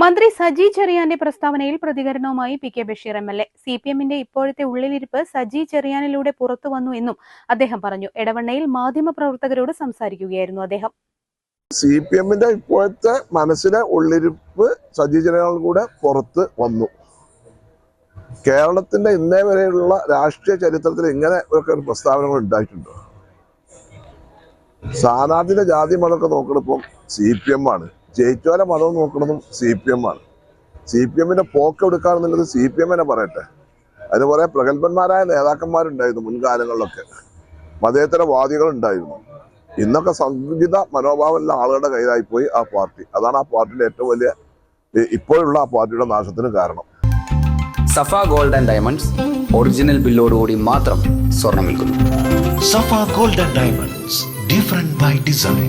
മന്ത്രി സജി ചെറിയാന്റെ പ്രസ്താവനയിൽ പ്രതികരണവുമായി P K Basheer M L A. C P എമ്മിന്റെ ഇപ്പോഴത്തെ ഉള്ളിലിരിപ്പ് സജി ചെറിയാനിലൂടെ പുറത്തു വന്നു എന്നും അദ്ദേഹം പറഞ്ഞു. എടവണ്ണയിൽ മാധ്യമപ്രവർത്തകരോട് സംസാരിക്കുകയായിരുന്നു അദ്ദേഹം. സി പി എമ്മിന്റെ ഇപ്പോഴത്തെ മനസ്സിലെ ഉള്ളിരിപ്പ് സജി ചെറിയാനിലൂടെ പുറത്ത് വന്നു. കേരളത്തിന്റെ ഇന്നേ വരെയുള്ള രാഷ്ട്രീയ ചരിത്രത്തിൽ ഇങ്ങനെ പ്രസ്താവനകൾ ഉണ്ടായിട്ടുണ്ട്. സ്ഥാനാർത്ഥിയുടെ ജാതി മതമൊക്കെ നോക്കണിപ്പം സി പി എം ആണ്. ജയിച്ചോലെ മതം നോക്കണതും സി പി എം ആണ്. സി പി എമ്മിന്റെ പോക്ക് എടുക്കാന്നുള്ളത് സി പി എമ്മിനെ പറയട്ടെ. അതിന് കുറെ പ്രഗത്ഭന്മാരായ നേതാക്കന്മാരുണ്ടായിരുന്നു മുൻകാലങ്ങളിലൊക്കെ. മതേതര വാദികൾ ഉണ്ടായിരുന്നു ഇന്നൊക്കെ സംഗീത മനോഭാവമുള്ള ആളുകളുടെ കയ്യിലായി പോയി ആ പാർട്ടി. അതാണ് ആ പാർട്ടിയുടെ ഏറ്റവും വലിയ ഇപ്പോഴുള്ള ആ പാർട്ടിയുടെ നാശത്തിന് കാരണം. Safa gold and diamonds original ബില്ലോടുകൂടി മാത്രം സ്വർണം വിൽക്കുന്നു. Safa golden diamonds different by design.